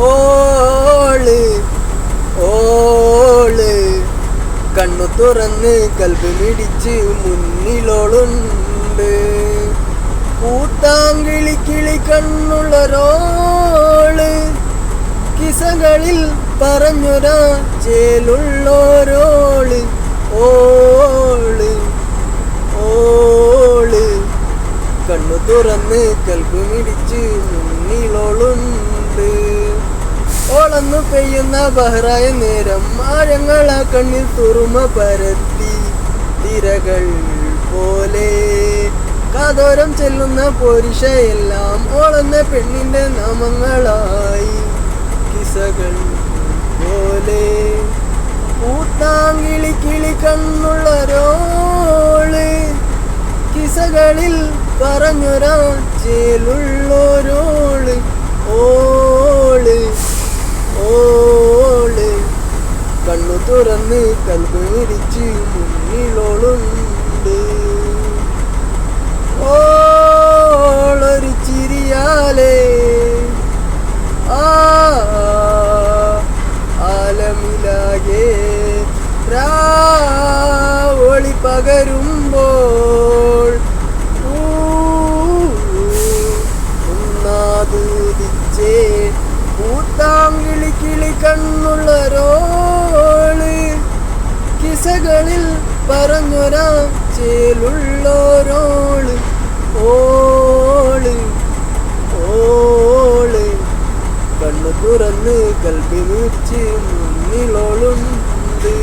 All all. കണ്ണു തുറന്ന് കൽബ് മിടിച്ച് മുന്നിലോളുണ്ട്. കൂട്ടാങ്കിളി കിളി കണ്ണുള്ളൊരോൾ. കിസകളിൽ പറഞ്ഞൊരാ ചേലുള്ളോരോൾ. All all. കണ്ണു തുറന്ന് കൽബ് മിടിച്ച് മുന്നിലോളുണ്ട്. ഓളന്നു പെയ്യുന്ന ബഹ്റായ നേരം ആഴങ്ങള കണ്ണിൽ തുറുമ പരത്തി. തിരകൾ പോലെ കാതോരം ചെല്ലുന്ന പോരിഷയെല്ലാം ഓളുന്ന പെണ്ണിന്റെ നാമങ്ങളായി. കിസകൾ പോലെ കൂത്താങ്കിളി കിളി കണ്ണുള്ളരോൾ. കിസകളിൽ പറഞ്ഞൊരാ ചേലുള്ളോരോൾ ഓൾ ഓൾ കണ്ണു തുറന്ന് കൽബ് വിരിച്ച് മുന്നിലോളുണ്ട് ഓളൊരു ചിരിയാലേ ആലമിലാകെ രാവൊളി പകരുമ്പോൾ ഉന്നാദൂതിച്ചേ കൂത്താങ്കിളി കിളി കണ്ണുള്ളൊരോൾ കിസകളിൽ പറഞ്ഞൊരാ ചേലുള്ളോരോൾ ഓൾ ഓൾ. കണ്ണു തുറന്ന് കൽപ്പിച്ച് മുന്നിലോളുണ്ട്.